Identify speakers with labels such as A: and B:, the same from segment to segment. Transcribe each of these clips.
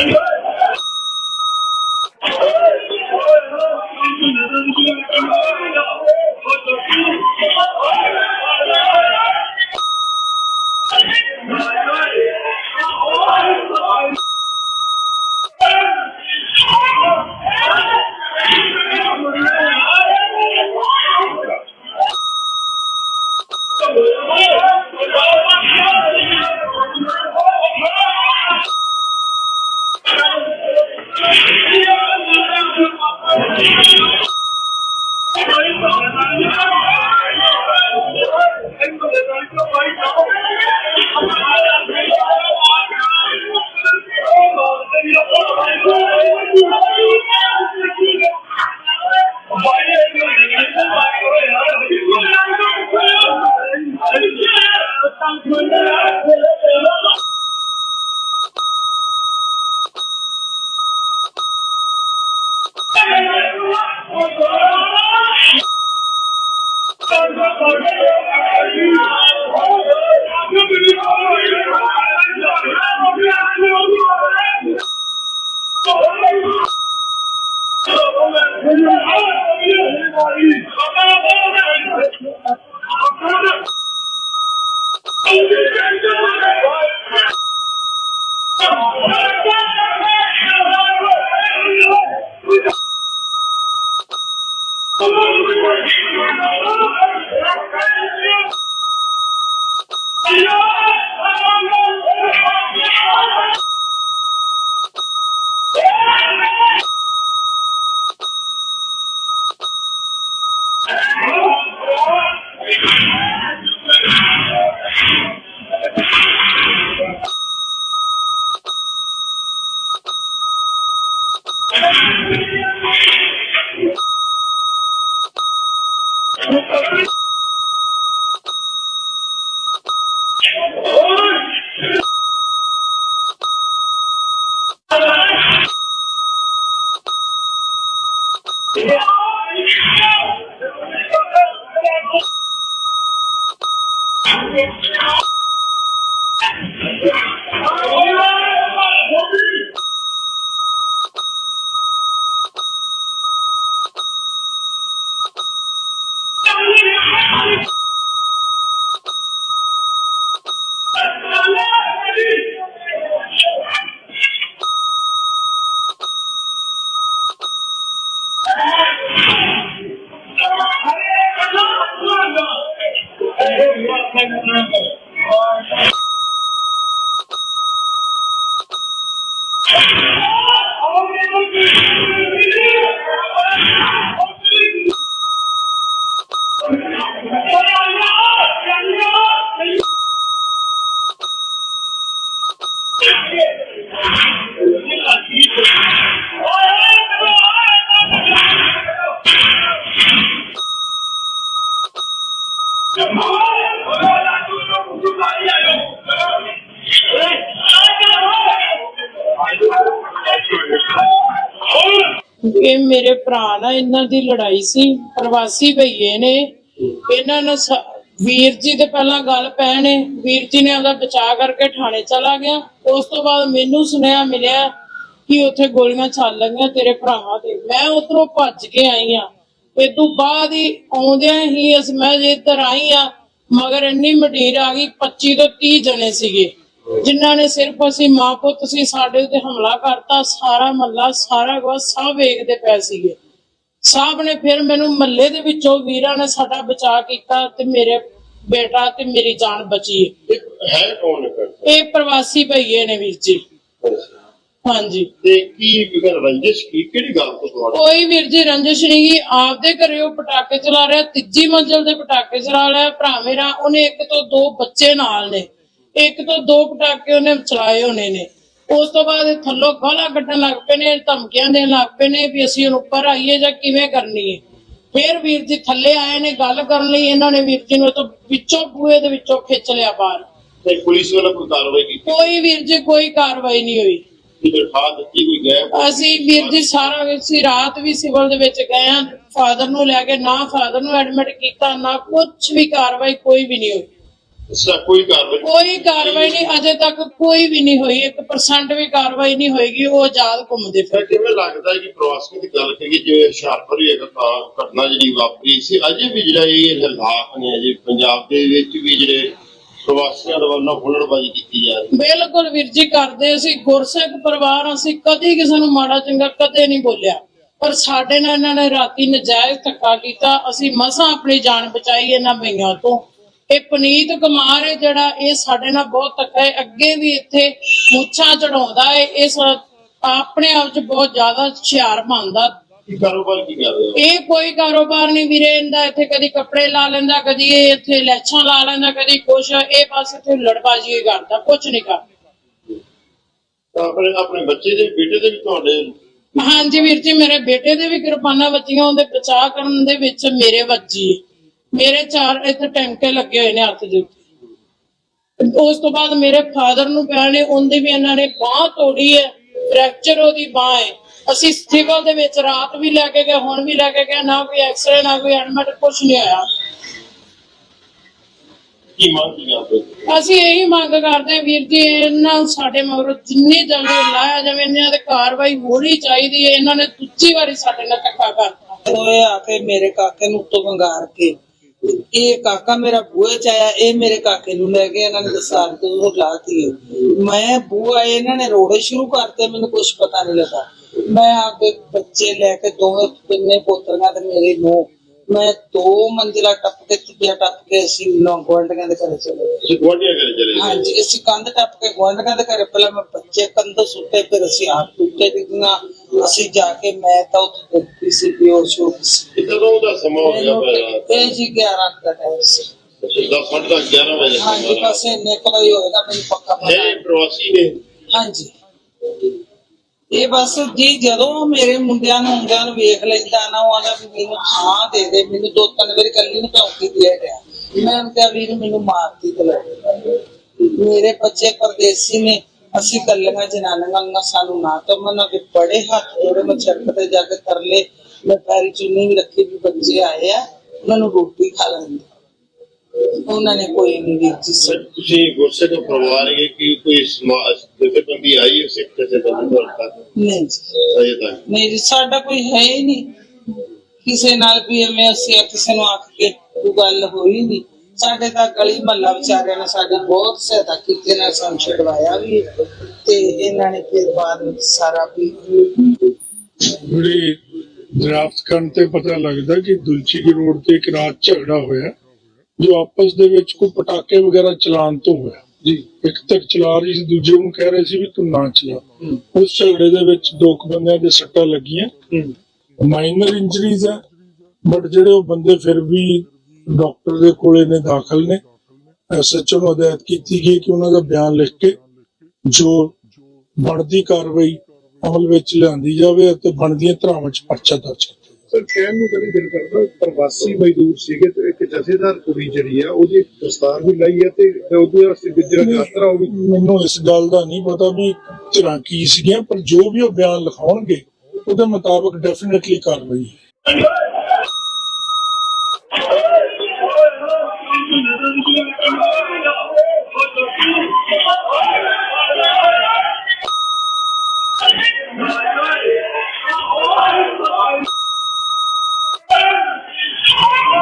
A: Thank you. Amém. Oh! الله عليك ਇਹ ਮੇਰੇ ਭਰਾ ਨਾਲ ਇਹਨਾਂ ਦੀ ਲੜਾਈ ਸੀ। ਪ੍ਰਵਾਸੀ ਭਈਏ ਨੇ। ਇਹਨਾਂ ਨੇ ਵੀਰ ਜੀ ਤੇ ਪਹਿਲਾਂ ਗੱਲ ਪੈਣੇ ਵੀਰ ਜੀ ਨੇ ਉਹਦਾ ਬਚਾਅ ਕਰਕੇ ਥਾਣੇ ਚਲਾ ਗਿਆ। ਉਸ ਤੋਂ ਬਾਅਦ ਮੈਨੂੰ ਸੁਨੇਹਾ ਮਿਲਿਆ ਕਿ ਉੱਥੇ ਗੋਲੀਆਂ ਚੱਲ ਲਈਆਂ ਤੇਰੇ ਭਰਾਵਾਂ ਤੇ। ਮੈਂ ਉਧਰੋਂ ਭੱਜ ਕੇ ਆਈ ਆ। ਤੇ ਤੋਂ ਬਾਅਦ ਹੀ ਆਉਂਦਿਆਂ ਹੀ ਅਸ ਮੈਂ ਜੇ ਇੱਧਰ ਆਈ ਆ, ਮਗਰ ਇੰਨੀ ਮਡੀਰ ਆ ਗਈ 25 ਤੋਂ 30 ਜਣੇ ਸੀਗੇ। ਜਿਨ੍ਹਾਂ ਨੇ ਸਿਰਫ ਅਸੀਂ ਮਾਂ ਪੁੱਤ ਸੀ, ਸਾਡੇ ਉੱਤੇ ਹਮਲਾ ਕਰਤਾ, ਸਾਰਾ ਮੱਲਾ ਸਾਰਾ ਕੁਝ ਸਭ ਵੇਖਦੇ ਪਏ ਸੀਗੇ। ਸਾਹਿਬ ਨੇ ਫਿਰ ਮੈਨੂੰ ਮੱਲੇ ਦੇ ਵਿੱਚੋਂ ਵੀਰਾਂ ਨੇ ਸਾਡਾ ਬਚਾਅ ਕੀਤਾ ਤੇ ਮੇਰੇ ਬੇਟਾ ਤੇ ਮੇਰੀ ਜਾਨ ਬਚੀ। ਹੈ।
B: ਕੌਣ
A: ਇਹ ਪ੍ਰਵਾਸੀ ਭਈਏ ਨੇ ਵੀਰ ਜੀ। ਹਾਂਜੀ।
B: ਤੇ ਕੀ ਗੱਲ ਰੰਜਿਸ਼ ਕੀ? ਕਿਹੜੀ ਗੱਲ ਤੋਂ ਤੁਹਾਡਾ
A: ਕੋਈ ਵੀਰ ਜੀ ਰੰਜਿਸ਼ ਨਹੀਂ ਆਪਦੇ ਘਰੇ ਉਹ ਪਟਾਕੇ ਚਲਾ ਰਿਹਾ ਤੀਜੀ ਮੰਜ਼ਲ ਦੇ ਪਟਾਕੇ ਚਲਾ ਰਿਹਾ ਭਰਾ ਮੇਰਾ ਉਹਨੇ ਇੱਕ ਤੋਂ ਦੋ ਬੱਚੇ ਨਾਲ ਨੇ। ਇੱਕ ਤੋਂ ਦੋ ਪਟਾਕੇ ਉਹਨੇ ਚਲਾਏ ਹੋਣੇ ਨੇ। ਉਸ ਤੋਂ ਬਾਅਦ ਥੱਲੋਂ ਗਾਲਾਂ ਕੱਢਣ ਲੱਗ ਪਏ ਨੇ ਧਮਕੀਆਂ ਦੇਣ ਲੱਗ ਪਏ ਨੇ ਵੀ ਅਸੀਂ ਹੁਣ ਉੱਪਰ ਆਈਏ ਜਾਂ ਕਿਵੇਂ ਕਰਨੀ ਹੈ। ਫਿਰ ਵੀਰ ਜੀ ਥੱਲੇ ਆਏ ਨੇ ਗੱਲ ਕਰਨ ਲਈ ਇਹਨਾਂ ਨੇ ਵੀਰ ਜੀ ਨੂੰ ਤੋਂ ਵਿੱਚੋਂ ਬੂਹੇ ਦੇ ਵਿੱਚੋਂ ਖਿੱਚ ਲਿਆ ਬਾਹਰ।
B: ਤੇ ਪੁਲਿਸ ਵੱਲੋਂ ਕੋਈ ਕਾਰਵਾਈ ਕੀਤੀ?
A: ਕੋਈ ਵੀਰ ਜੀ ਕੋਈ ਕਾਰਵਾਈ ਨਹੀਂ ਹੋਈ। ਅਸੀਂ ਵੀਰ ਜੀ ਸਾਰਾ ਅਸੀਂ ਰਾਤ ਵੀ ਸਿਵਲ ਦੇ ਵਿੱਚ ਗਏ ਆ ਫਾਦਰ ਨੂੰ ਲੈ ਕੇ ਨਾ ਫਾਦਰ ਨੂੰ ਐਡਮਿਟ ਕੀਤਾ ਨਾ ਕੁਝ ਵੀ ਕਾਰਵਾਈ ਕੋਈ ਵੀ ਨਹੀਂ ਹੋਈ।
B: ਕੋਈ ਕਾਰਵਾਈ
A: ਕੋਈ ਕਾਰਵਾਈ ਨਹੀਂ ਅਜੇ ਤੱਕ ਕੋਈ ਵੀ ਨਹੀਂ ਹੋਈ 1% ਵੀ ਕਾਰਵਾਈ ਨਹੀਂ ਹੋਏਗੀ ਉਹ ਆਜ਼ਾਦ ਘੁੰਮਦੇ
B: ਫਿਰ ਕਿਵੇਂ ਲੱਗਦਾ ਹੈ ਕਿ ਪ੍ਰਵਾਸੀਆਂ ਦੀ ਗੱਲ ਕਰੀਏ ਜਿਵੇਂ ਹੁਸ਼ਿਆਰਪੁਰ ਹੀ ਇੱਕ ਕਾ- ਘਟਨਾ ਜਿਹੜੀ ਵਾਪਰੀ ਸੀ ਅਜੇ ਵੀ ਜਿਹੜਾ ਇਹ ਹਾਲਾਤ ਨੇ ਅਜੇ ਪੰਜਾਬ ਦੇ ਵਿੱਚ ਵੀ ਜਿਹੜੇ ਪ੍ਰਵਾਸੀਆਂ ਦੇ ਵੱਲੋਂ ਹੁਲੜਬਾਜ਼ੀ ਕੀਤੀ ਜਾ ਰਹੀ
A: ਬਿਲਕੁਲ ਵੀਰ ਜੀ ਕਰਦੇ ਅਸੀਂ ਗੁਰਸਿੱਖ ਪਰਿਵਾਰ ਅਸੀਂ ਕਦੀ ਕਿਸੇ ਨੂੰ ਮਾੜਾ ਚੰਗਾ ਕਦੇ ਨਹੀਂ ਬੋਲਿਆ। ਪਰ ਸਾਡੇ ਨਾਲ ਇਹਨਾਂ ਨੇ ਰਾਤੀ ਨਜਾਇਜ਼ ਧੱਕਾ ਕੀਤਾ ਅਸੀਂ ਮਸਾਂ ਆਪਣੀ ਜਾਨ ਬਚਾਈ ਇਹਨਾਂ ਬਈਆਂ ਤੋਂ। ਇਹ ਪਨੀਤ ਕੁਮਾਰ ਹੈ ਜਿਹੜਾ ਇਹ ਸਾਡੇ ਨਾਲ ਬਹੁਤ ਧੱਕਾ ਹੈ। ਅੱਗੇ ਵੀ ਇੱਥੇ ਮੁੱਛਾਂ ਚੜਾਉਂਦਾ ਹੈ। ਇਹ ਸਾ- ਆਪਣੇ ਆਪ 'ਚ ਬਹੁਤ ਜ਼ਿਆਦਾ ਹੁਸ਼ਿਆਰ
B: ਕੀ ਕਾਰੋਬਾਰ ਕੀ ਹੋ?
A: ਇਹ ਕੋਈ ਕਾਰੋਬਾਰ ਨਹੀਂ ਵੀਰੇ ਇਹਦਾ ਇੱਥੇ ਕਦੀ ਕੱਪੜੇ ਲਾ ਲੈਂਦਾ ਕਦੀ ਇਹ ਇੱਥੇ ਲੈਛਾਂ ਲਾ ਲੈਂਦਾ ਕਦੀ ਕੁਛ। ਇਹ ਬਸ ਇੱਥੇ ਲੜਬਾਜੀ ਹੀ ਕਰਦਾ ਕੁਛ ਨਹੀਂ ਕਰਦਾ।
B: ਤਾਂ ਆਪਣੇ ਆਪਣੇ ਬੱਚੇ ਦੇ ਬੇਟੇ ਦੇ ਵੀ ਤੁਹਾਡੇ?
A: ਹਾਂਜੀ ਵੀਰ ਜੀ ਮੇਰੇ ਬੇਟੇ ਦੇ ਵੀ ਕਿਰਪਾਨਾਂ ਵੱਜੀਆਂ ਉਹਦੇ ਬਚਾਅ ਕਰਨ ਦੇ ਵਿੱਚ ਮੇਰੇ ਵੱਜੀ। ਮੇਰੇ ਚਾਰ ਇੱਥੇ ਟੈਂਕੇ ਲੱਗੇ ਹੋਏ ਨੇ ਹੱਥ ਦੇ ਉੱਤੇ। ਉਸ ਤੋਂ ਬਾਅਦ ਮੇਰੇ ਫਾਦਰ ਨੂੰ ਪਿਆ ਨੇ ਉਹਦੀ ਵੀ ਇਹਨਾਂ ਨੇ ਬਾਹ ਤੋੜੀ ਹੈ ਫ੍ਰੈਕਚਰ ਉਹਦੀ ਬਾਹ ਹੈ। ਅਸੀਂ ਸਿਵਲ ਦੇ ਵਿੱਚ ਰਾਤ ਵੀ ਲੈ ਕੇ ਗਏ ਹੁਣ ਵੀ ਲੈ ਕੇ ਗਏ ਨਾ ਕੋਈ ਐਕਸਰੇ ਨਾ ਕੋਈ ਐਡਮਿਟ ਕੁਝ ਨਹੀਂ ਆਇਆ
B: ਕੀ ਮੰਗ?
A: ਅਸੀਂ ਇਹੀ ਮੰਗ ਕਰਦੇ ਹਾਂ ਵੀਰ ਜੀ ਇਹਨਾਂ ਸਾਡੇ ਮਗਰੋਂ ਜਿੰਨੀ ਜਲਦੀ ਲਾਇਆ ਜਾਵੇ ਇਹਨਾਂ ਤੇ ਕਾਰਵਾਈ ਹੋਣੀ ਚਾਹੀਦੀ ਹੈ। ਇਹਨਾਂ ਨੇ ਦੂਜੀ ਵਾਰੀ ਸਾਡੇ ਨਾਲ ਧੱਕਾ ਕਰਤਾ।
C: ਹੋਏ ਆ ਕੇ ਮੇਰੇ ਕਾਕੇ ਨੂੰ ਉੱਤੋਂ ਵੰਗਾਰ ਕੇ। ਇਹ ਕਾਕਾ ਮੇਰਾ ਬੂਹੇ ਚ ਆਇਆ, ਇਹ ਮੇਰੇ ਕਾਕੇ ਨੂੰ ਲੈ ਕੇ ਇਹਨਾਂ ਨੇ ਦਸਾਰ ਤੋਂ ਲਾਤੀ ਮੈਂ ਬੂਹਾ ਇਹਨਾਂ ਨੇ ਰੋੜੇ ਸ਼ੁਰੂ ਕਰਤੇ, ਮੈਨੂੰ ਕੁਝ ਪਤਾ ਨਹੀਂ ਲੱਗਾ। ਮੈਂ ਆਪਦੇ ਬੱਚੇ ਲੈ ਕੇ ਦੋਵੇਂ ਤਿੰਨੇ ਪੋਤਰੀਆਂ ਤੇ ਮੇਰੇ ਨੂੰ ਮੈਂ ਦੋ ਮੰਜ਼ਿਲਾ ਟੱਪ ਕੇ ਤੀਜਾ ਟੱਪ ਕੇ ਅਸੀਂ ਨੌ ਗੁਆਂਢੀਆਂ ਦੇ ਘਰੇ ਚਲੇ ਗਏ।
B: ਤੁਸੀਂ ਗੁਆਂਢੀਆਂ ਘਰੇ ਚਲੇ ਗਏ?
C: ਹਾਂਜੀ ਅਸੀਂ ਕੰਧ ਟੱਪ ਕੇ ਗੁਆਂਢੀਆਂ ਦੇ ਘਰੇ ਪਹਿਲਾਂ ਮੈਂ ਬੱਚੇ ਕੰਧ ਸੁੱਤੇ ਫਿਰ ਅਸੀਂ ਆਪ ਟੁੱਟੇ ਡਿੱਗੀਆਂ ਅਸੀਂ ਜਾ ਕੇ ਮੈਂ ਤਾਂ ਉੱਥੇ ਦਿੱਤੀ ਸੀ ਹੋ ਗਈ ਸੀ।
B: ਇਹ ਕਦੋਂ ਦਾ ਸਮਾਂ ਹੋ ਗਿਆ ਪਹਿਲਾਂ?
C: ਇਹ ਜੀ 11 ਦਾ ਟਾਈਮ ਸੀ।
B: ਦਸ ਸਾਢੇ ਦਸ, 11 ਵਜੇ ਦਾ
C: ਹਾਂਜੀ ਬਸ ਇੰਨੇ ਕੁ ਵਜੇ ਹੋਏਗਾ ਮੈਨੂੰ ਪੱਕਾ ਪਤਾ
B: ਇਹ ਪ੍ਰਵਾਸੀ ਨੇ?
C: ਹਾਂਜੀ। ਇਹ ਬਸ ਜੀ ਜਦੋਂ ਮੇਰੇ ਮੁੰਡਿਆਂ ਨੂੰ ਮੁੰਡਿਆਂ ਨੂੰ ਵੇਖ ਲੈਂਦਾ ਨਾ, ਉਹ ਆਦਾ ਮੈਨੂੰ ਥਾਂ ਦੇ ਦੇ, ਮੈਨੂੰ ਦੋ ਤਿੰਨ ਵਾਰੀ ਕੱਲੀ ਨੂੰ ਧੌਕੀ ਦੇ ਰਿਹਾ ਮੈਂ ਉਹਨੂੰ ਕਿਹਾ, ਵੀਰ, ਮੈਨੂੰ ਮਾਰਤੀ ਤੇ ਮੇਰੇ ਬੱਚੇ ਪਰਦੇਸੀ ਨੇ, ਅਸੀਂ ਕੱਲੀਆਂ ਜਨਾਨੀਆਂ ਨੂੰ, ਸਾਨੂੰ ਨਾ ਤਾਂ ਮਨਾ ਕਿ ਬੜੇ ਹੱਥ ਜੋੜੇ ਮੈਂ ਛੱਕ ਤੇ ਜਾ ਕੇ ਤਰਲੇ ਮੈਂ ਪੈਰੀ ਚੁੰਨੀ ਵੀ ਰੱਖੀ ਵੀ ਬੱਚੇ ਆਏ ਆ, ਉਹਨਾਂ ਨੂੰ ਰੋਟੀ ਖਾ ਲੈਂਦੇ। ਉਹਨਾਂ ਨੇ ਕੋਈ ਨਹੀਂ ਜੀ
B: ਸਰ, ਤੁਸੀਂ ਗੁੱਸੇ ਤੋਂ ਪਰਿਵਾਰ ਹੈ ਕਿ ਕੋਈ ਸਮਾਜ ਜਥੇਬੰਦੀ ਆਈ ਹੈ ਸਿੱਖ ਜਥੇਬੰਦੀ ਤੁਹਾਡੇ ਤੱਕ
C: ਨਹੀਂ ਜੀ।
B: ਅਜੇ ਤੱਕ।
C: ਨਹੀਂ ਜੀ ਸਾਡਾ ਕੋਈ ਹੈ ਹੀ ਨਹੀਂ। ਕਿਸੇ ਨਾਲ ਵੀ ਐਵੇਂ ਅਸੀਂ ਆ ਕਿਸੇ ਨੂੰ ਆਖ ਕੇ ਕੋਈ ਗੱਲ ਹੋਈ ਨਹੀਂ। ਸਾਡੇ ਤਾਂ ਗਲੀ ਮਹੱਲਾ ਵਿਚਾਰਿਆਂ ਨੇ ਸਾਡੀ ਬਹੁਤ ਸਹਾਇਤਾ ਕੀਤੀ ਨੇ ਸਾਨੂੰ ਛਡਵਾਇਆ ਵੀ ਤੇ ਇਹਨਾਂ ਨੇ ਫਿਰ ਬਾਅਦ ਵਿੱਚ ਸਾਰਾ ਵੀ
D: ਬੜੀ ਦਰਾਫਤ ਕਰਨ ਤੇ ਪਤਾ ਲੱਗਦਾ ਕਿ ਦੁਲਚੀ ਦੀ ਰੋਡ ਤੇ ਇੱਕ ਰਾਤ ਝਗੜਾ ਹੋਇਆ। ਜੋ ਆਪਸ ਦੇ ਵਿੱਚ ਕੋਈ ਪਟਾਕੇ ਵਗੈਰਾ ਚਲਾਉਣ ਤੋਂ ਹੋਇਆ। ਜੀ। ਇੱਕ ਤੱਕ ਚਲਾ ਰਹੀ ਸੀ ਦੂਜੇ ਨੂੰ ਕਹਿ ਰਹੇ ਸੀ ਵੀ ਤੂੰ ਨਾ ਚਲਾ। ਉਸ ਝਗੜੇ ਦੇ ਵਿੱਚ ਦੋ ਕੁ ਬੰਦਿਆਂ ਦੇ ਸੱਟਾਂ ਲੱਗੀਆਂ। ਮਾਈਨਰ ਇੰਜਰੀਜ਼ ਆ ਬਟ ਜਿਹੜੇ ਉਹ ਬੰਦੇ ਫਿਰ ਵੀ ਡਾਕਟਰ ਦੇ ਕੋਲੇ ਨੇ ਦਾਖਲ ਨੇ। ਐਸਐਚਓ ਨੂੰ ਹਦਾਇਤ ਕੀਤੀ ਗਈ ਕਿ ਉਹਨਾਂ ਦਾ ਬਿਆਨ ਲਿਖ ਕੇ ਜੋ ਬਣਦੀ ਕਾਰਵਾਈ ਅਮਲ ਵਿੱਚ ਲਿਆਂਦੀ ਜਾਵੇ ਅਤੇ ਬਣਦੀਆਂ ਧਰਾਵਾਂ 'ਚ ਪਰਚਾ ਦਰਜ।
E: ਸਰ ਕਹਿਣ ਨੂੰ ਕਦੀ ਦਿਲ ਕਰਦਾ ਪ੍ਰਵਾਸੀ ਮਜ਼ਦੂਰ ਸੀਗੇ ਤੇ ਇੱਕ ਜਥੇਦਾਰ ਕੁੜੀ ਜਿਹੜੀ ਆ ਉਹਦੀ ਦਸਤਾਰ ਵੀ ਲਾਈ ਹੈ ਤੇ ਉਹਦੇ ਵਾਸਤੇ ਗੁਜਰ ਯਾਤਰਾ ਉਹ ਵੀ
D: ਮੈਨੂੰ ਇਸ ਗੱਲ ਦਾ ਨਹੀਂ ਪਤਾ ਵੀ ਧਿਰਾਂ ਕੀ ਸੀਗੀਆਂ ਪਰ ਜੋ ਵੀ ਉਹ ਬਿਆਨ ਲਿਖਾਉਣਗੇ ਉਹਦੇ ਮੁਤਾਬਕ ਡੈਫੀਨਿਟਲੀ ਕਾਰਵਾਈ ਹੈ
F: Thank you. Oh,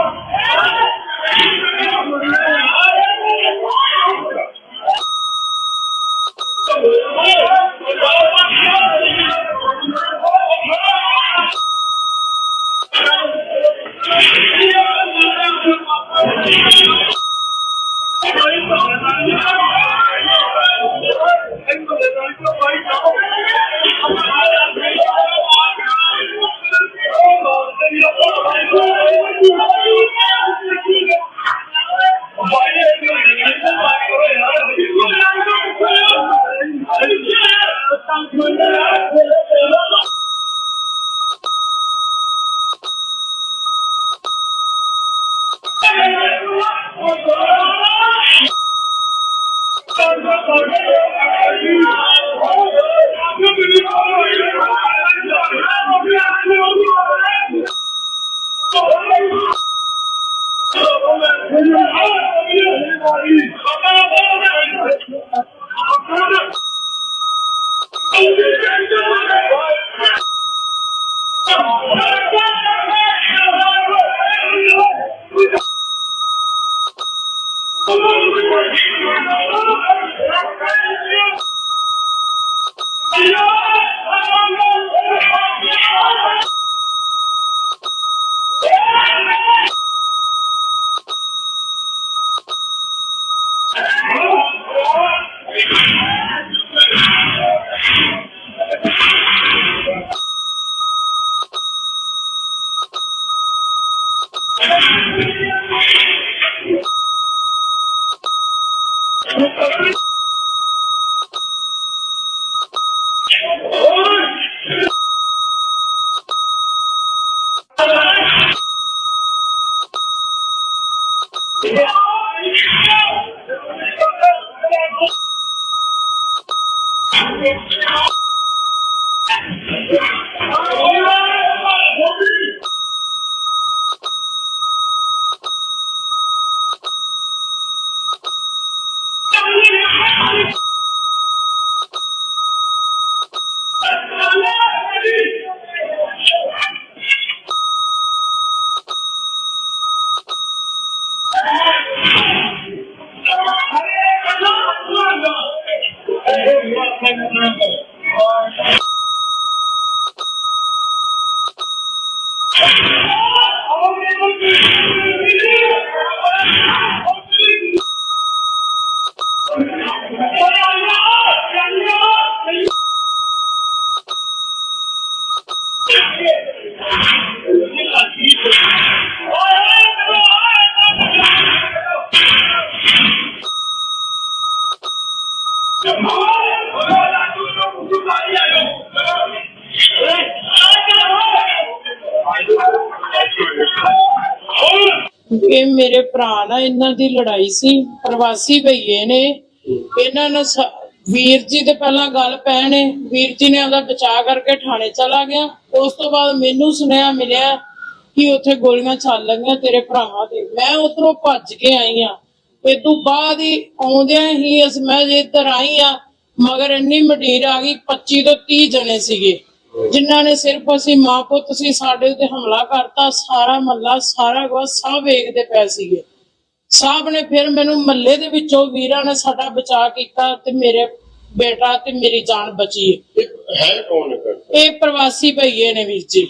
F: Oh!
A: ਇਹ ਮੇਰੇ ਭਰਾ ਨਾਲ ਇਹਨਾਂ ਦੀ ਲੜਾਈ ਸੀ ਪ੍ਰਵਾਸੀ ਭਈਏ ਨੇ ਇਹਨਾਂ ਨੇ ਵੀਰ ਜੀ ਦੇ ਪਹਿਲਾਂ ਗੱਲ ਪੈਣੇ ਵੀਰ ਜੀ ਨੇ ਉਹਦਾ ਬਚਾਅ ਕਰਕੇ ਥਾਣੇ ਚਲਾ ਗਿਆ। ਉਸ ਤੋਂ ਬਾਅਦ ਮੈਨੂੰ ਸੁਨੇਹਾ ਮਿਲਿਆ ਕਿ ਉੱਥੇ ਗੋਲੀਆਂ ਚੱਲ ਲਈਆਂ ਤੇਰੇ ਭਰਾਵਾਂ ਦੇ ਮੈਂ ਉਧਰੋਂ ਭੱਜ ਕੇ ਆਈ ਆ। ਤੇ ਤੋਂ ਬਾਅਦ ਹੀ ਆਉਂਦਿਆਂ ਹੀ ਅਸ ਮੈਂ ਜੇ ਇੱਧਰ ਆਈ ਆ, ਮਗਰ ਇੰਨੀ ਮਡੀਰ ਆ ਗਈ 25 ਤੋਂ 30 ਜਣੇ ਸੀਗੇ। ਜਿਨ੍ਹਾਂ ਨੇ ਸਿਰਫ ਅਸੀਂ ਮਾਂ ਪੁੱਤ ਸੀ, ਸਾਡੇ ਉੱਤੇ ਹਮਲਾ ਕਰਤਾ, ਸਾਰਾ ਮੱਲਾ ਸਾਰਾ ਕੁਝ ਸਭ ਵੇਖਦੇ ਪਏ ਸੀਗੇ। ਸਾਹਿਬ ਨੇ ਫਿਰ ਮੈਨੂੰ ਮੱਲੇ ਦੇ ਵਿੱਚੋਂ ਵੀਰਾਂ ਨੇ ਸਾਡਾ ਬਚਾਅ ਕੀਤਾ ਤੇ ਮੇਰੇ ਬੇਟਾ ਤੇ ਮੇਰੀ ਜਾਨ ਬਚੀ ਹੈ।
B: ਇਹ ਹੈ ਕੌਣ ਹੈ
A: ਇਹ ਪ੍ਰਵਾਸੀ ਭਈਏ ਨੇ ਵੀਰ ਜੀ।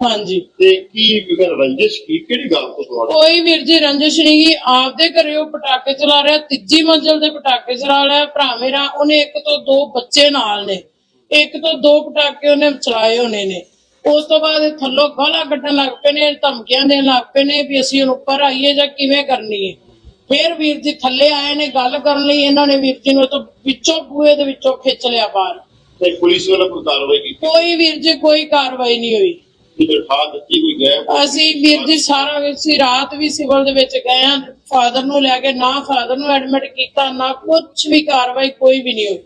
A: ਹਾਂਜੀ।
B: ਤੇ ਕੀ ਵਿਗੜ ਰੰਜਿਸ਼ ਕੀ? ਕਿਹੜੀ ਗੱਲ ਤੋਂ ਤੁਹਾਡਾ?
A: ਕੋਈ ਵੀਰ ਜੀ ਰੰਜਿਸ਼ ਨਹੀਂ ਗੀ ਆਪਦੇ ਘਰੇ ਉਹ ਪਟਾਕੇ ਚਲਾ ਰਿਹਾ ਤੀਜੀ ਮੰਜ਼ਲ ਦੇ ਪਟਾਕੇ ਚਲਾ ਰਿਹਾ ਭਰਾ ਮੇਰਾ ਉਹਨੇ ਇੱਕ ਤੋਂ ਦੋ ਬੱਚੇ ਨਾਲ ਨੇ। ਇੱਕ ਤੋਂ ਦੋ ਪਟਾਕੇ ਉਹਨੇ ਚਲਾਏ ਹੋਣੇ ਨੇ। ਉਸ ਤੋਂ ਬਾਅਦ ਇਹ ਥੱਲੋਂ ਗਾਲਾਂ ਕੱਢਣ ਲੱਗ ਪਏ ਨੇ ਧਮਕੀਆਂ ਦੇਣ ਲੱਗ ਪਏ ਨੇ ਵੀ ਅਸੀਂ ਹੁਣ ਉੱਪਰ ਆਈਏ ਜਾਂ ਕਿਵੇਂ ਕਰਨੀ ਹੈ। ਫਿਰ ਵੀਰ ਜੀ ਥੱਲੇ ਆਏ ਨੇ ਗੱਲ ਕਰਨ ਲਈ ਇਹਨਾਂ ਨੇ ਵੀਰ ਜੀ ਨੂੰ ਤੋਂ ਵਿੱਚੋਂ ਬੂਹੇ ਦੇ ਵਿੱਚੋਂ ਖਿੱਚ ਲਿਆ ਬਾਹਰ।
B: ਤੇ ਪੁਲਿਸ ਵੱਲੋਂ ਕੋਈ ਕਾਰਵਾਈ ਕੀਤੀ?
A: ਕੋਈ ਵੀਰ ਜੀ ਕੋਈ ਕਾਰਵਾਈ ਨਹੀਂ ਹੋਈ। ਅਸੀਂ ਵੀਰ ਜੀ ਸਾਰਾ ਅਸੀਂ ਰਾਤ ਵੀ ਸਿਵਲ ਦੇ ਵਿੱਚ ਗਏ ਆ ਫਾਦਰ ਨੂੰ ਲੈ ਕੇ ਨਾ ਫਾਦਰ ਨੂੰ ਐਡਮਿਟ ਕੀਤਾ ਨਾ ਕੁਝ ਵੀ ਕਾਰਵਾਈ ਕੋਈ ਵੀ ਨਹੀਂ ਹੋਈ।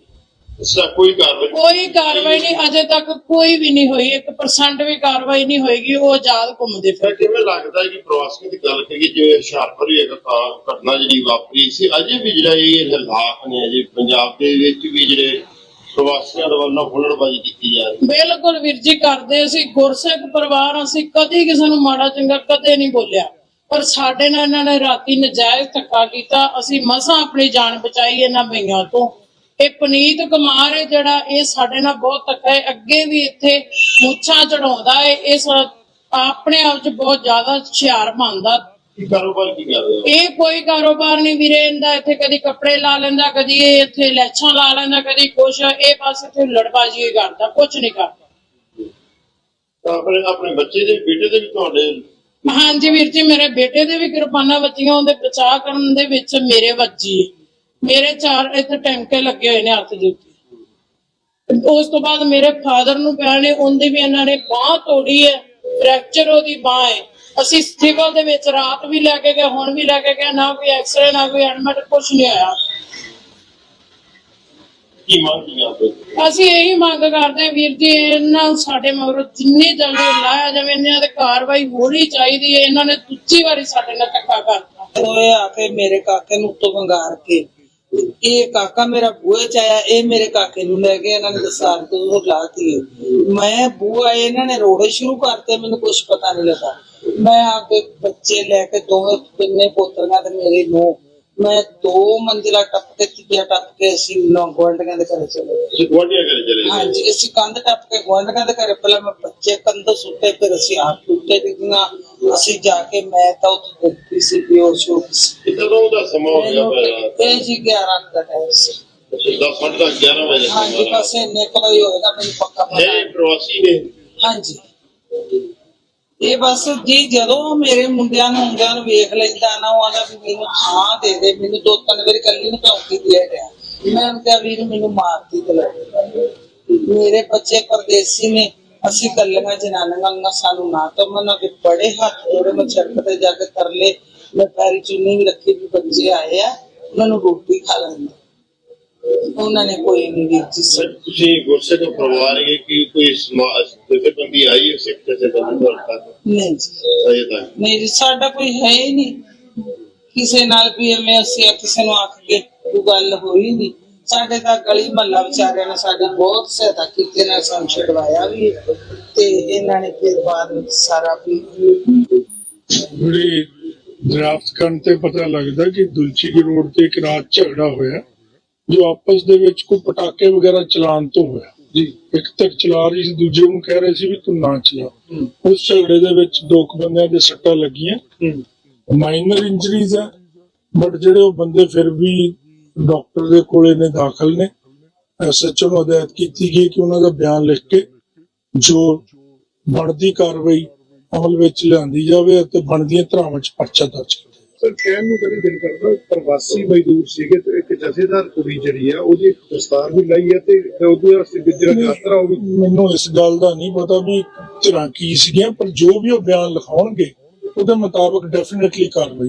B: ਸਾ ਕੋਈ ਕਾਰਵਾਈ
A: ਕੋਈ ਕਾਰਵਾਈ ਨਹੀਂ ਅਜੇ ਤੱਕ ਕੋਈ ਵੀ ਨਹੀਂ ਹੋਈ 1% ਵੀ ਕਾਰਵਾਈ ਨਹੀਂ ਹੋਏਗੀ ਉਹ ਆਜ਼ਾਦ ਘੁੰਮਦੇ
B: ਫਿਰ ਕਿਵੇਂ ਲੱਗਦਾ ਹੈ ਕਿ ਪ੍ਰਵਾਸੀਆਂ ਦੀ ਗੱਲ ਕਰੀਏ ਜਿਵੇਂ ਹੁਸ਼ਿਆਰਪੁਰ ਹੀ ਇੱਕ ਕਾ- ਘਟਨਾ ਜਿਹੜੀ ਵਾਪਰੀ ਸੀ ਅਜੇ ਵੀ ਜਿਹੜਾ ਇਹ ਹਾਲਾਤ ਨੇ ਅਜੇ ਪੰਜਾਬ ਦੇ ਵਿੱਚ ਵੀ ਜਿਹੜੇ ਪ੍ਰਵਾਸੀਆਂ ਦੇ ਵੱਲੋਂ ਹੁਲੜਬਾਜ਼ੀ ਕੀਤੀ ਜਾ ਰਹੀ
A: ਬਿਲਕੁਲ ਵੀਰ ਜੀ ਕਰਦੇ ਅਸੀਂ ਗੁਰਸਿੱਖ ਪਰਿਵਾਰ ਅਸੀਂ ਕਦੀ ਕਿਸੇ ਨੂੰ ਮਾੜਾ ਚੰਗਾ ਕਦੇ ਨਹੀਂ ਬੋਲਿਆ। ਪਰ ਸਾਡੇ ਨਾਲ ਇਹਨਾਂ ਨੇ ਰਾਤੀ ਨਜਾਇਜ਼ ਧੱਕਾ ਕੀਤਾ ਅਸੀਂ ਮਸਾਂ ਆਪਣੀ ਜਾਨ ਬਚਾਈ ਇਹਨਾਂ ਬਈਆਂ ਤੋਂ। ਇਹ ਪਨੀਤ ਕੁਮਾਰ ਹੈ ਜਿਹੜਾ ਇਹ ਸਾਡੇ ਨਾਲ ਬਹੁਤ ਧੱਕਾ ਹੈ। ਅੱਗੇ ਵੀ ਇੱਥੇ ਮੁੱਛਾਂ ਚੜਾਉਂਦਾ ਹੈ। ਇਸ ਆਪਣੇ ਆਪ 'ਚ ਬਹੁਤ ਜ਼ਿਆਦਾ ਹੁਸ਼ਿਆਰ
B: ਕੀ ਕਾਰੋਬਾਰ ਕੀ ਹੋ?
A: ਇਹ ਕੋਈ ਕਾਰੋਬਾਰ ਨਹੀਂ ਵੀਰੇ ਇਹਦਾ ਇੱਥੇ ਕਦੀ ਕੱਪੜੇ ਲਾ ਲੈਂਦਾ ਕਦੀ ਇਹ ਇੱਥੇ ਲੈਛਾਂ ਲਾ ਲੈਂਦਾ ਕਦੀ ਕੁਛ। ਇਹ ਬਸ ਇੱਥੇ ਲੜਬਾਜੀ ਹੀ ਕਰਦਾ ਕੁਛ ਨਹੀਂ ਕਰਦਾ।
B: ਤਾਂ ਆਪਣੇ ਆਪਣੇ ਬੱਚੇ ਦੇ ਬੇਟੇ ਦੇ ਵੀ ਤੁਹਾਡੇ?
A: ਹਾਂਜੀ ਵੀਰ ਜੀ ਮੇਰੇ ਬੇਟੇ ਦੇ ਵੀ ਕਿਰਪਾਨਾਂ ਵੱਜੀਆਂ ਉਹਦੇ ਬਚਾਅ ਕਰਨ ਦੇ ਵਿੱਚ ਮੇਰੇ ਵੱਜੀ। ਹੈ। ਮੇਰੇ ਚਾਰ ਇੱਥੇ ਟੈਂਕੇ ਲੱਗੇ ਹੋਏ ਨੇ ਹੱਥ ਦੇ ਉੱਤੇ। ਉਸ ਤੋਂ ਬਾਅਦ ਮੇਰੇ ਫਾਦਰ ਨੂੰ ਪਿਆ ਨੇ ਉਹਦੀ ਵੀ ਇਹਨਾਂ ਨੇ ਬਾਹ ਤੋੜੀ ਹੈ ਫ੍ਰੈਕਚਰ ਉਹਦੀ ਬਾਹ ਹੈ। ਅਸੀਂ ਸਿਵਲ ਦੇ ਵਿੱਚ ਰਾਤ ਵੀ ਲੈ ਕੇ ਗਏ ਹੁਣ ਵੀ ਲੈ ਕੇ ਗਏ ਨਾ ਕੋਈ ਐਕਸਰੇ ਨਾ ਕੋਈ ਐਡਮਿਟ ਕੁਝ ਨਹੀਂ ਆਇਆ
B: ਕੀ ਮੰਗ ਕੀ ਕਰਦੇ
A: ਅਸੀਂ ਇਹੀ ਮੰਗ ਕਰਦੇ ਹਾਂ ਵੀਰ ਜੀ ਇਹਨਾਂ ਨੂੰ ਸਾਡੇ ਮਗਰੋਂ ਜਿੰਨੀ ਜਲਦੀ ਲਾਇਆ ਜਾਵੇ ਇਹਨਾਂ ਤੇ ਕਾਰਵਾਈ ਹੋਣੀ ਚਾਹੀਦੀ ਹੈ। ਇਹਨਾਂ ਨੇ ਦੂਜੀ ਵਾਰੀ ਸਾਡੇ ਨਾਲ ਧੱਕਾ ਕਰਤਾ।
C: ਉਹ ਇਹ ਆ ਕੇ ਮੇਰੇ ਕਾਕੇ ਨੂੰ ਉੱਤੋਂ ਵੰਗਾਰ ਕੇ। ਇਹ ਕਾਕਾ ਮੇਰਾ ਬੂਹੇ ਚ ਆਇਆ, ਇਹ ਮੇਰੇ ਕਾਕੇ ਨੂੰ ਲੈ ਕੇ ਇਹਨਾਂ ਨੇ ਦਸਾਰ ਤੋਂ ਲਾਤੀ ਮੈਂ ਬੂਹਾ ਇਹਨਾਂ ਨੇ ਰੋੜੇ ਸ਼ੁਰੂ ਕਰਤੇ, ਮੈਨੂੰ ਕੁਝ ਪਤਾ ਨਹੀਂ ਲੱਗਾ। ਮੈਂ ਆਪਦੇ ਬੱਚੇ ਲੈ ਕੇ ਦੋਵੇਂ ਤਿੰਨੇ ਪੋਤਰੀਆਂ ਤੇ ਮੇਰੇ ਨੂੰ ਮੈਂ ਦੋ ਮੰਜ਼ਿਲਾ ਟੱਪ ਕੇ ਤੀਜਾ ਟੱਪ ਕੇ ਅਸੀਂ ਨੌ ਗੋਲਡੀਆਂ ਦੇ ਘਰੇ ਚਲੇ ਗਏ।
B: ਤੁਸੀਂ ਗੁਆਂਢੀਆਂ ਘਰੇ ਚਲੇ ਗਏ?
C: ਹਾਂਜੀ ਅਸੀਂ ਕੰਧ ਟੱਪ ਕੇ ਗੁਆਂਢੀਆਂ ਦੇ ਘਰੇ ਪਹਿਲਾਂ ਮੈਂ ਬੱਚੇ ਕੰਧ ਸੁੱਤੇ ਫਿਰ ਅਸੀਂ ਆਪ ਟੁੱਟੇ ਡਿੱਗੀਆਂ ਅਸੀਂ ਜਾ ਕੇ ਮੈਂ ਤਾਂ ਉੱਥੇ ਦੇਖੀ ਸੀ ਬੇਹੋਸ਼ ਹੋ ਗਈ ਸੀ।
B: ਇਹ ਕਦੋਂ ਦਾ ਸਮਾਂ ਹੋ ਗਿਆ ਪਹਿਲਾਂ?
C: ਇਹ ਜੀ 11 ਦਾ ਟਾਈਮ ਸੀ।
B: 10 10 11 ਵਜੇ ਦਾ
C: ਹਾਂਜੀ
B: ਸਮਾਂ।
C: ਬਸ ਇੰਨੇ ਕੁ ਵਜੇ ਹੋਏਗਾ ਮੈਨੂੰ ਪੱਕਾ ਪਤਾ
B: ਇਹ ਪ੍ਰਵਾਸੀ ਨੇ?
C: ਹਾਂਜੀ। ਇਹ ਬਸ ਜੀ ਜਦੋਂ ਮੇਰੇ ਮੁੰਡਿਆਂ ਨੂੰ ਮੁੰਡਿਆਂ ਨੂੰ ਵੇਖ ਲੈਂਦਾ ਨਾ, ਉਹ ਆਦਾ ਵੀ ਮੈਨੂੰ ਥਾਂ ਦੇ ਦੇ, ਮੈਨੂੰ ਦੋ ਤਿੰਨ ਵਾਰੀ ਕੱਲੀ ਨੂੰ ਧੌਂਕੀ ਦੇ ਰਿਹਾ ਮੈਂ ਕਿਹਾ, ਵੀਰ, ਮੈਨੂੰ ਮਾਰਦੀ ਤੇ ਮੇਰੇ ਬੱਚੇ ਪਰਦੇਸੀ ਨੇ, ਅਸੀਂ ਕੱਲੀਆਂ ਜਨਾਨੀਆਂ ਨਾ ਸਾਨੂੰ ਨਾ ਤਾਂ ਮਨਾ ਕਿ ਬੜੇ ਹੱਥ ਜੋੜੇ ਮੈਂ ਛੱਕ ਤੇ ਜਾ ਕੇ ਤਰਲੇ, ਮੈਂ ਪੈਰੀ ਚੁੰਨੀ ਵੀ ਰੱਖੀ ਵੀ ਬੱਚੇ ਆਏ ਆ, ਉਹਨਾਂ ਨੂੰ ਰੋਟੀ ਖਾ ਲੈਂਦੇ। ਉਹਨਾਂ ਨੇ ਕੋਈ ਨਹੀਂ ਜੀ
B: ਸਰ ਤੁਸੀਂ ਗੁਰਸੇ ਤੋਂ ਪਰਿਵਾਰ ਹੈ ਕਿ ਕੋਈ ਸਮਾਜ ਜਥੇਬੰਦੀ ਆਈ ਹੈ ਸਿੱਖ ਜਥੇਬੰਦੀ ਤੁਹਾਡੇ ਤੱਕ
C: ਨਹੀਂ ਜੀ।
B: ਅਜੇ ਤੱਕ?
C: ਨਹੀਂ ਜੀ ਸਾਡਾ ਕੋਈ ਹੈ ਹੀ ਨਹੀਂ। ਕਿਸੇ ਨਾਲ ਵੀ ਐਵੇਂ ਅਸੀਂ ਕਿਸੇ ਨੂੰ ਆਖ ਕੇ ਕੋਈ ਗੱਲ ਹੋਈ ਨਹੀਂ। ਸਾਡੇ ਤਾਂ ਗਲੀ ਮਹੱਲਾ ਵਿਚਾਰਿਆਂ ਨੇ ਸਾਡੀ ਬਹੁਤ ਸਹਾਇਤਾ ਕੀਤੀ ਨੇ ਸਾਨੂੰ ਛਡਵਾਇਆ ਵੀ ਤੇ ਇਹਨਾਂ ਨੇ ਫਿਰ ਬਾਅਦ ਵਿੱਚ ਸਾਰਾ ਵੀ
D: ਜਿਹੜੀ ਡਰਾਫਟ ਕਰਨ ਤੇ ਪਤਾ ਲੱਗਦਾ ਕਿ ਦੁਲਚੀ ਰੋਡ ਤੇ ਇੱਕ ਰਾਤ ਝਗੜਾ ਹੋਇਆ। ਜੋ ਆਪਸ ਦੇ ਵਿੱਚ ਕੋਈ ਪਟਾਕੇ ਵਗੈਰਾ ਚਲਾਉਣ ਤੋਂ ਹੋਇਆ। ਜੀ। ਇੱਕ ਤੱਕ ਚਲਾ ਰਹੀ ਸੀ ਦੂਜੇ ਨੂੰ ਕਹਿ ਰਹੇ ਸੀ ਵੀ ਤੂੰ ਨਾ ਚਲਾ। ਉਸ ਝਗੜੇ ਦੇ ਵਿੱਚ ਦੋ ਕੁ ਬੰਦਿਆਂ ਦੇ ਸੱਟਾਂ ਲੱਗੀਆਂ। ਮਾਈਨਰ ਇੰਜਰੀਜ਼ ਆ ਬਟ ਜਿਹੜੇ ਉਹ ਬੰਦੇ ਫਿਰ ਵੀ ਡਾਕਟਰ ਦੇ ਕੋਲੇ ਨੇ ਦਾਖਲ ਨੇ। ਐਸਐਚਓ ਨੂੰ ਹਦਾਇਤ ਕੀਤੀ ਗਈ ਕਿ ਉਹਨਾਂ ਦਾ ਬਿਆਨ ਲਿਖ ਕੇ ਜੋ ਬਣਦੀ ਕਾਰਵਾਈ ਅਮਲ ਵਿੱਚ ਲਿਆਂਦੀ ਜਾਵੇ ਅਤੇ ਬਣਦੀਆਂ ਧਾਰਾਵਾਂ 'ਚ ਪਰਚਾ ਦਰਜ
E: ਸਰ ਕਹਿਣ ਨੂੰ ਕਦੇ ਦਿਲ ਕਰਦਾ ਪ੍ਰਵਾਸੀ ਮਜ਼ਦੂਰ ਸੀਗੇ ਤੇ ਇੱਕ ਜਥੇਦਾਰ ਕੁੜੀ ਜਿਹੜੀ ਆ ਉਹਦੀ ਦਸਤਾਰ ਵੀ ਲਾਈ ਹੈ ਤੇ ਉਹਦੇ ਵਾਸਤੇ ਜਿਹੜਾ ਯਾਤਰਾ ਉਹ ਵੀ
D: ਮੈਨੂੰ ਇਸ ਗੱਲ ਦਾ ਨਹੀਂ ਪਤਾ ਵੀ ਧਿਰਾਂ ਕੀ ਸੀਗੀਆਂ ਪਰ ਜੋ ਵੀ ਉਹ ਬਿਆਨ ਲਿਖਾਉਣਗੇ ਉਹਦੇ ਮੁਤਾਬਕ ਡੈਫੀਨਿਟਲੀ ਕਾਰਵਾਈ